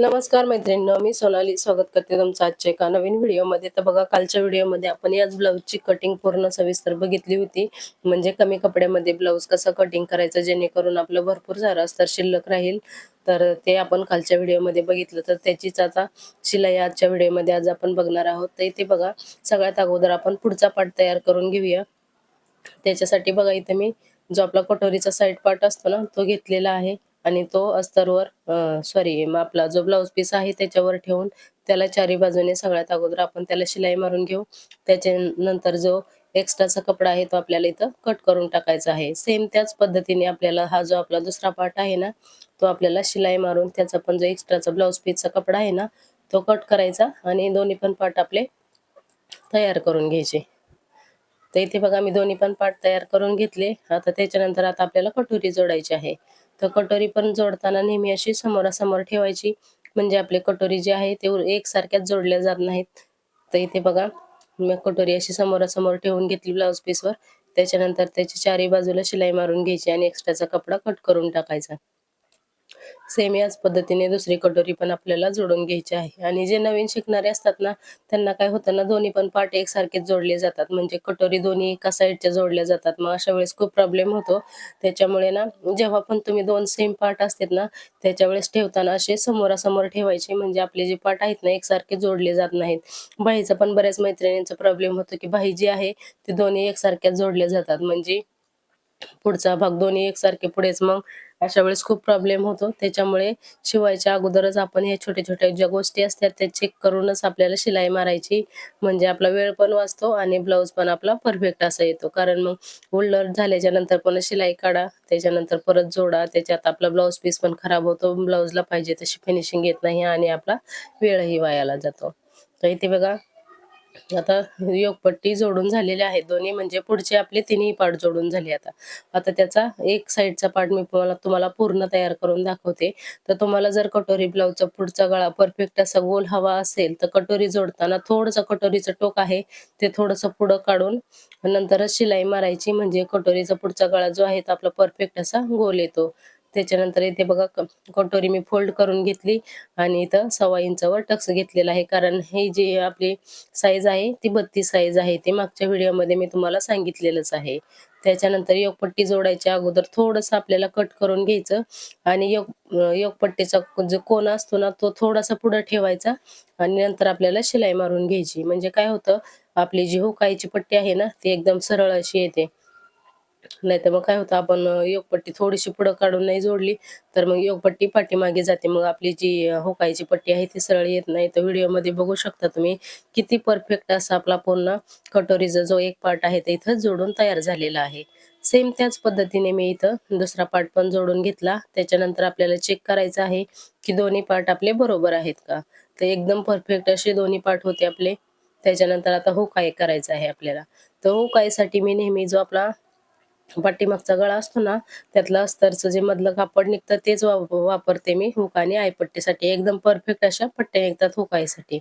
नमस्कार मैत्रिणींनो मी सोनाली स्वागत करते तुमचं आजच्या एका नवीन व्हिडिओमध्ये. तर बघा कालच्या व्हिडिओमध्ये आपण याच ब्लाऊजची कटिंग पूर्ण सविस्तर बघितली होती. म्हणजे कमी कपड्यामध्ये ब्लाऊज कसं कटिंग करायचं जेणेकरून आपलं भरपूर सारं अस्तर शिल्लक राहील. तर ते आपण कालच्या व्हिडिओमध्ये बघितलं. तर त्याचीच आता शिलाई आजच्या व्हिडिओमध्ये आज आपण बघणार आहोत. तर इथे बघा सगळ्यात अगोदर आपण पुढचा पार्ट तयार करून घेऊया. त्याच्यासाठी बघा इथे मी जो आपला कटोरीचा साईड पार्ट असतो ना तो घेतलेला आहे. आणि तो अस्तरवर सॉरी आपला जो ब्लाऊज पीस आहे त्याच्यावर ठेवून त्याला चारी बाजूने सगळ्यात अगोदर आपण त्याला शिलाई मारून घेऊ. त्याच्यानंतर जो एक्स्ट्राचा कपडा आहे तो आपल्याला इथं कट करून टाकायचा आहे. सेम त्याच पद्धतीने आपल्याला हा जो आपला दुसरा पार्ट आहे ना तो आपल्याला शिलाई मारून त्याचा पण जो एक्स्ट्राचा ब्लाऊज पीसचा कपडा आहे ना तो कट करायचा आणि दोन्ही पण पार्ट आपले तयार करून घ्यायचे. तर इथे बघा मी दोन्ही पण पार्ट तयार करून घेतले. आता त्याच्यानंतर आता आपल्याला कटोरी जोडायची आहे. तर कटोरी पण जोडताना नेहमी अशी समोरासमोर ठेवायची. म्हणजे आपले कटोरी जे आहे ते एकसारख्याच जोडल्या जात नाहीत. तर इथे बघा मी कटोरी अशी समोरासमोर ठेवून घेतली ब्लाऊज पीसवर. त्याच्यानंतर त्याची चारी बाजूला शिलाई मारून घ्यायची आणि एक्स्ट्राचा कपडा कट करून टाकायचा. सेम याच पद्धतीने दुसरी कटोरी पण आपल्याला जोडून घ्यायची आहे. आणि जे नवीन शिकणारे असतात ना त्यांना काय होतं ना दोन्ही पण पार्ट एकसारखेच जोडले जातात. म्हणजे कटोरी दोन्ही एका साईडच्या जोडल्या जातात. मग अशा वेळेस खूप प्रॉब्लेम होतो. त्याच्यामुळे ना जेव्हा पण तुम्ही दोन सेम पार्ट असतात ना त्याच्या वेळेस ठेवताना असे समोरासमोर ठेवायचे. म्हणजे आपले जे पार्ट आहेत ना एकसारखे जोडले जात नाहीत. बाईचा पण बऱ्याच मैत्रिणींचा प्रॉब्लेम होतो की बाई जी आहे ते दोन्ही एकसारख्या जोडल्या जातात. म्हणजे पुढचा भाग दोन्ही एकसारखे पुढेच. मग अशा वेळेस खूप प्रॉब्लेम होतो. त्याच्यामुळे शिवायच्या अगोदरच आपण हे छोट्या छोट्या ज्या गोष्टी असतात त्या चेक करूनच आपल्याला शिलाई मारायची. म्हणजे आपला वेळ पण वाचतो आणि ब्लाऊज पण आपला परफेक्ट असा येतो. कारण मग उलट झाल्याच्यानंतर पण शिलाई काढा त्याच्यानंतर परत जोडा त्याच्यात आपला ब्लाऊज पीस पण खराब होतो. ब्लाऊजला पाहिजे तशी फिनिशिंग येत नाही आणि आपला वेळही वायाला जातो. तर इथे बघा आता योगपट्टी जोडून झालेली आहे दोन्ही म्हणजे पुढचे आपले तिन्ही पार्ट जोडून झाले आता. आता त्याचा एक साईडचा पार्ट मी तुम्हाला तुम्हाला पूर्ण तयार करून दाखवते. तर तुम्हाला जर कटोरी ब्लाऊजचा पुढचा गळा परफेक्ट असा गोल हवा असेल तर कटोरी जोडताना थोडंसं कटोरीचं टोक आहे. ते थोडंसं पुढं काढून नंतरच शिलाई मारायची. म्हणजे कटोरीचा पुढचा गळा जो आहे तो आपला परफेक्ट असा गोल येतो. त्याच्यानंतर इथे बघा कटोरी मी फोल्ड करून घेतली आणि इथं सव्वा इंचावर टक्स घेतलेला आहे. कारण ही जी आपली साईज आहे ती बत्तीस साईज आहे. ती मागच्या व्हिडिओमध्ये मी तुम्हाला सांगितलेलंच आहे. त्याच्यानंतर योगपट्टी जोडायच्या अगोदर थोडंसं आपल्याला कट करून घ्यायचं आणि योग योगपट्टीचा जो कोण असतो ना तो थोडासा पुढं ठेवायचा आणि नंतर आपल्याला शिलाई मारून घ्यायची. म्हणजे काय होतं आपली जी हुकायची पट्टी आहे ना ती एकदम सरळ अशी येते. नाही तर मग काय होतं आपण योगपट्टी थोडीशी पुढं काढून नाही जोडली तर मग योगपट्टी पाठीमागे जाते. मग आपली जी होकायची पट्टी आहे ती सरळ येत नाही. तर व्हिडिओमध्ये बघू शकता तुम्ही किती परफेक्ट असा आपला पूर्ण कटोरीचा जो एक पार्ट आहे ते इथं जोडून तयार झालेला आहे. सेम त्याच पद्धतीने मी इथं दुसरा पार्ट पण जोडून घेतला. त्याच्यानंतर आपल्याला चेक करायचं आहे की दोन्ही पार्ट आपले बरोबर आहेत का? तर एकदम परफेक्ट असे दोन्ही पार्ट होते आपले. त्याच्यानंतर आता हो काय करायचं आहे आपल्याला. तर हो कायसाठी मी नेहमी जो आपला पाठीमागचा गळा असतो ना त्यातलं अस्तरचं जे मधलं कापड निघतं तेच वापरते मी. हुक आणि आयपट्टीसाठी एकदम परफेक्ट अशा पट्ट्या निघतात हुकाईसाठी.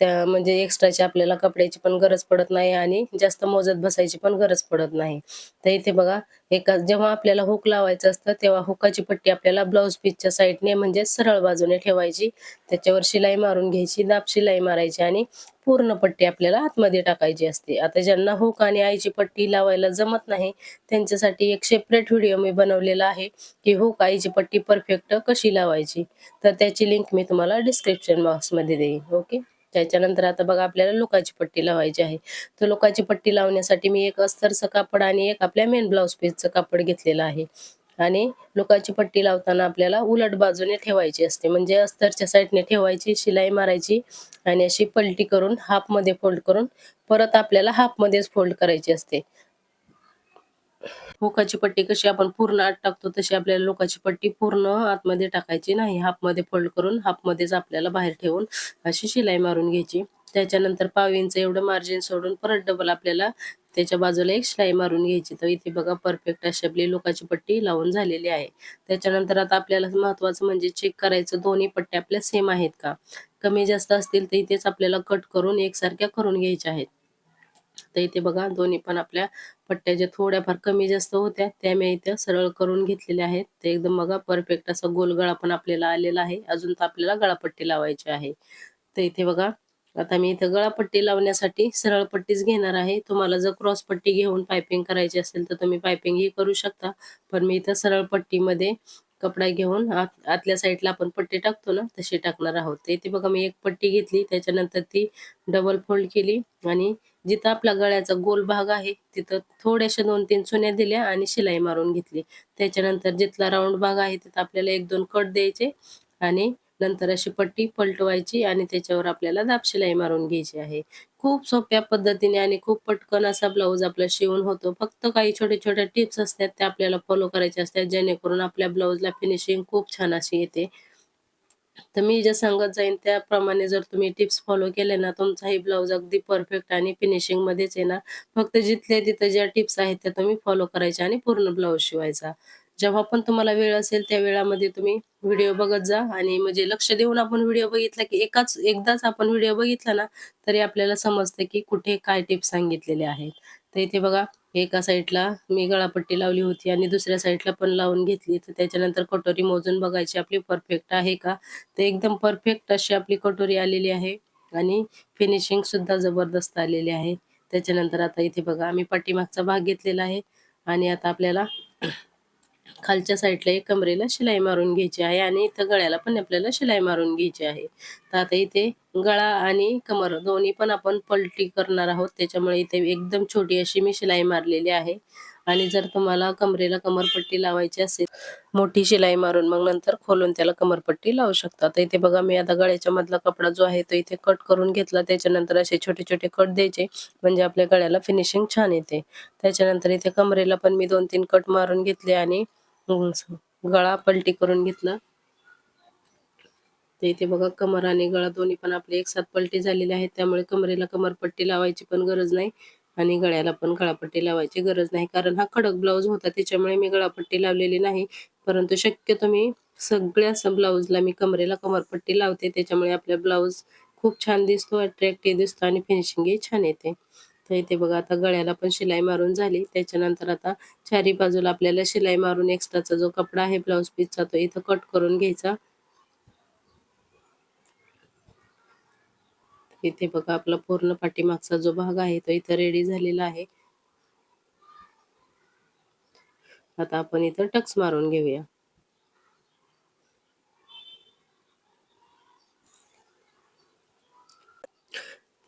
त्या म्हणजे एक्स्ट्राची आपल्याला कपड्याची पण गरज पडत नाही आणि जास्त मोजत बसायची पण गरज पडत नाही. तर इथे बघा एका जेव्हा आपल्याला हुक लावायचं असतं तेव्हा हुकाची पट्टी आपल्याला ब्लाऊज पीसच्या साईडने म्हणजे सरळ बाजूने ठेवायची. त्याच्यावर शिलाई मारून घ्यायची दाब शिलाई मारायची आणि पूर्ण पट्टी आपल्याला आतमध्ये टाकायची असते. आता ज्यांना हुक आणि आईची पट्टी लावायला जमत नाही त्यांच्यासाठी एक सेपरेट व्हिडिओ मी बनवलेला आहे की हुक आईची पट्टी परफेक्ट कशी लावायची. तर त्याची लिंक मी तुम्हाला डिस्क्रिप्शन बॉक्समध्ये देईन. ओके त्याच्यानंतर आता बघा आपल्याला लोकाची पट्टी लावायची आहे. तर लोकाची पट्टी लावण्यासाठी मी एक अस्तरचं कापड आणि एक आपल्या मेन ब्लाऊज पीसचं कापड घेतलेलं आहे. आणि लोकाची पट्टी लावताना आपल्याला उलट बाजूने ठेवायची असते. म्हणजे अस्तरच्या साईडने ठेवायची शिलाई मारायची आणि अशी पलटी करून हाफमध्ये फोल्ड करून परत आपल्याला हाफमध्येच फोल्ड करायची असते. हुकाची पट्टी कशी आपण पूर्ण आत टाकतो तशी आपल्याला लोकाची पट्टी पूर्ण आतमध्ये टाकायची नाही. हाफमध्ये फोल्ड करून हाफमध्येच आपल्याला बाहेर ठेवून अशी शिलाई मारून घ्यायची. त्याच्यानंतर पावींचं एवढं मार्जिन सोडून परत डबल आपल्याला त्याच्या बाजूला एक शिलाई मारून घ्यायची. तर इथे बघा परफेक्ट अशी आपली लोकाची पट्टी लावून झालेली आहे. त्याच्यानंतर आता आपल्याला महत्वाचं म्हणजे चेक करायचं दोन्ही पट्ट्या आपल्या सेम आहेत का? कमी जास्त असतील तर इथेच आपल्याला कट करून एकसारख्या करून घ्यायच्या आहेत. तर इथे बघा दोन्ही पण आपल्या पट्ट्या ज्या थोड्याफार कमी जास्त होत्या त्या मी इथे सरळ करून घेतलेल्या आहेत. ते एकदम बघा परफेक्ट असा गोल गळा पण आपल्याला आलेला आहे. अजून तर आपल्याला गळापट्टी लावायची आहे. तर इथे बघा आता मी इथं गळापट्टी लावण्यासाठी सरळ पट्टीच घेणार आहे. तुम्हाला जर क्रॉस पट्टी घेऊन पायपिंग करायची असेल तर तुम्ही पायपिंग ही करू शकता. पण मी इथं सरळ पट्टीमध्ये कपडा घेऊन आत आतल्या साईडला आपण पट्टी टाकतो ना तशी टाकणार आहोत. तर इथे बघा मी एक पट्टी घेतली त्याच्यानंतर ती डबल फोल्ड केली आणि जिथं आपला गळ्याचा गोल भाग आहे तिथं थोड्याशा दोन तीन चुन्या दिल्या आणि शिलाई मारून घेतली. त्याच्यानंतर जिथला राऊंड भाग आहे तिथं आपल्याला एक दोन कट द्यायचे आणि नंतर अशी पट्टी पलटवायची आणि त्याच्यावर आपल्याला दापशिलाई मारून घ्यायची आहे. खूप सोप्या पद्धतीने आणि खूप पटकन असा ब्लाऊज आपला शिवून होतो. फक्त काही छोटे छोटे टिप्स असतात त्या आपल्याला फॉलो करायचे असतात जेणेकरून आपल्या ब्लाऊजला फिनिशिंग खूप छान अशी येते. तर मी जे सांगत जाईन त्याप्रमाणे जर तुम्ही टिप्स फॉलो केले ना तुमचाही ब्लाऊज अगदी परफेक्ट आणि फिनिशिंग मध्येच येणार फक्त जिथल्या तिथं ज्या टिप्स आहेत त्या तुम्ही फॉलो करायच्या आणि पूर्ण ब्लाऊज शिवायचा. जेव्हा पण तुम्हाला वेळ असेल त्या वेळामध्ये तुम्ही व्हिडिओ बघत जा. आणि म्हणजे लक्ष देऊन आपण व्हिडिओ बघितला की एकाच एकदाच आपण व्हिडिओ बघितला ना तरी आपल्याला समजतं की कुठे काय टिप्स सांगितलेले आहेत. तर इथे बघा एका साईडला मी गळापट्टी लावली होती आणि दुसऱ्या साईडला पण लावून घेतली. तर त्याच्यानंतर कटोरी मोजून बघायची आपली परफेक्ट आहे का? तर एकदम परफेक्ट अशी आपली कटोरी आलेली आहे. आणि फिनिशिंग सुद्धा जबरदस्त आलेली आहे. त्याच्यानंतर आता इथे बघा आम्ही पाठीमागचा भाग घेतलेला आहे. आणि आता आपल्याला खालच्या साईडला एक कमरेला शिलाई मारून घ्यायची आहे आणि इथं गळ्याला पण आपल्याला शिलाई मारून घ्यायची आहे. तर आता इथे गळा आणि कमर दोन्ही पण आपण पलटी करणार आहोत. त्याच्यामुळे इथे एकदम छोटी अशी मी शिलाई मारलेली आहे. आणि जर तुम्हाला कमरेला कमरपट्टी लावायची असेल मोठी शिलाई मारून मग नंतर खोलून त्याला कमरपट्टी लावू शकता. तर इथे बघा मी आता गळ्याच्या मधला कपडा जो आहे तो इथे कट करून घेतला. त्याच्यानंतर असे छोटे छोटे कट द्यायचे म्हणजे आपल्या गळ्याला फिनिशिंग छान येते. त्याच्यानंतर इथे कमरेला पण मी दोन तीन कट मारून घेतले आणि गळा पलटी करून घेतला. तर इथे बघा कमर आणि गळा दोन्ही पण आपले एक साथ पलटी झालेले आहेत. त्यामुळे कमरेला कमरपट्टी लावायची पण गरज नाही. आणि गळ्याला पण गळापट्टी लावायची गरज नाही. कारण हा खडक ब्लाऊज होता त्याच्यामुळे मी गळापट्टी लावलेली नाही. परंतु शक्यतो मी सगळ्या ब्लाऊजला मी कमरेला कमरपट्टी लावते. त्याच्यामुळे आपला ब्लाऊज खूप छान दिसतो अट्रॅक्टिव्ह दिसतो आणि फिनिशिंगही छान येते. तर इथे बघा आता गळ्याला पण शिलाई मारून झाली. त्याच्यानंतर आता चारी बाजूला आपल्याला शिलाई मारून एक्स्ट्राचा जो कपडा आहे ब्लाऊज पीसचा तो इथं कट करून घ्यायचा. इथे बघा आपला पूर्ण पाठीमागचा जो भाग आहे तो इथं रेडी झालेला आहे. आता आपण इथं टक्स मारून घेऊया.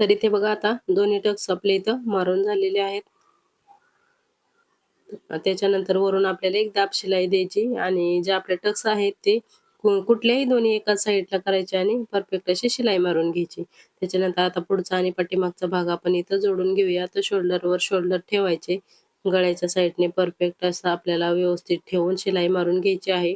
तर इथे बघा आता दोन्ही टक्स आपले इथं मारून झालेले आहेत. त्याच्यानंतर वरून आपल्याला एक दाब शिलाई द्यायची आणि जे आपले टक्स आहेत ते कुठल्याही दोन्ही एकाच साईडला करायचे आणि परफेक्ट अशी शिलाई मारून घ्यायची. त्याच्यानंतर आता पुढचा आणि पाठीमागचा भाग आपण इथं जोडून घेऊया. तर शोल्डरवर शोल्डर ठेवायचे. गळ्याच्या साईडने परफेक्ट असं आपल्याला व्यवस्थित ठेवून शिलाई मारून घ्यायची आहे.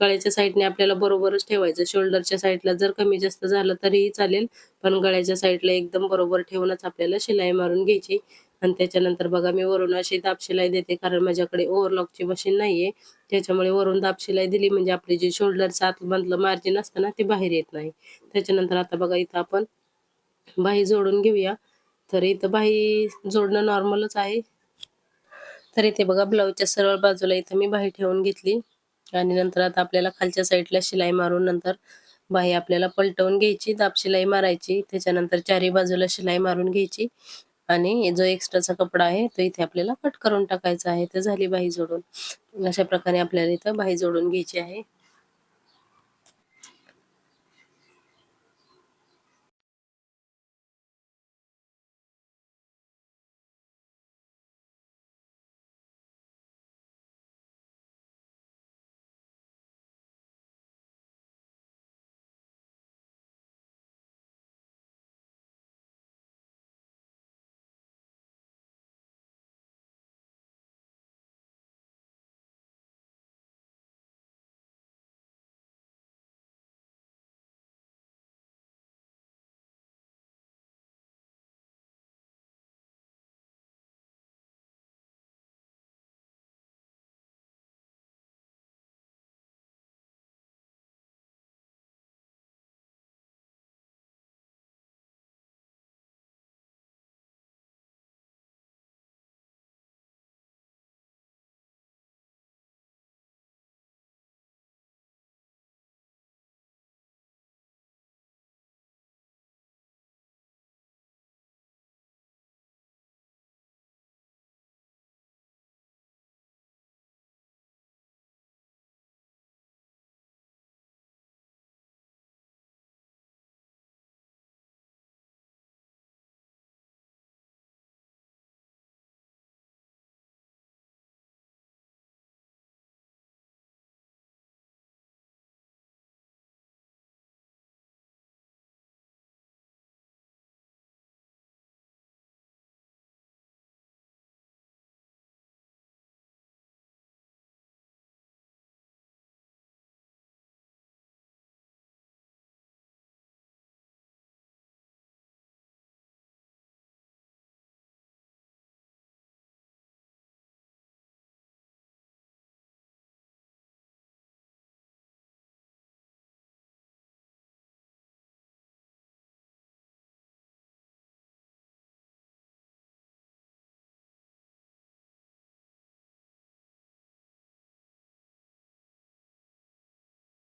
गळ्याच्या साईडने आपल्याला बरोबरच ठेवायचं. शोल्डरच्या साईडला जर कमी जास्त झालं तरीही चालेल. पण गळ्याच्या साईडला एकदम बरोबर ठेवूनच आपल्याला शिलाई मारून घ्यायची. आणि त्याच्यानंतर बघा मी वरून अशी दाब शिलाई देते कारण माझ्याकडे ओव्हरलॉकची मशीन नाहीये. त्याच्यामुळे वरून दाब शिलाई दिली म्हणजे आपली जी शोल्डरचं आतमधलं मार्जिन असतं ना ते बाहेर येत नाही. त्याच्यानंतर आता बघा इथं आपण बाही जोडून घेऊया. तर इथं बाही जोडणं नॉर्मलच आहे. तर इथे बघा ब्लाऊजच्या सरळ बाजूला इथं मी बाही ठेवून घेतली. आणि नंतर आता आपल्याला खालच्या साईडला शिलाई मारून नंतर बाही आपल्याला पलटवून घ्यायची दाब शिलाई मारायची. त्याच्यानंतर चारी बाजूला शिलाई मारून घ्यायची. आणि जो एक्स्ट्राचा कपडा आहे तो इथे आपल्याला कट करून टाकायचा आहे. तर झाली बाही जोडून. अशा प्रकारे आपल्याला इथं बाही जोडून घ्यायची आहे.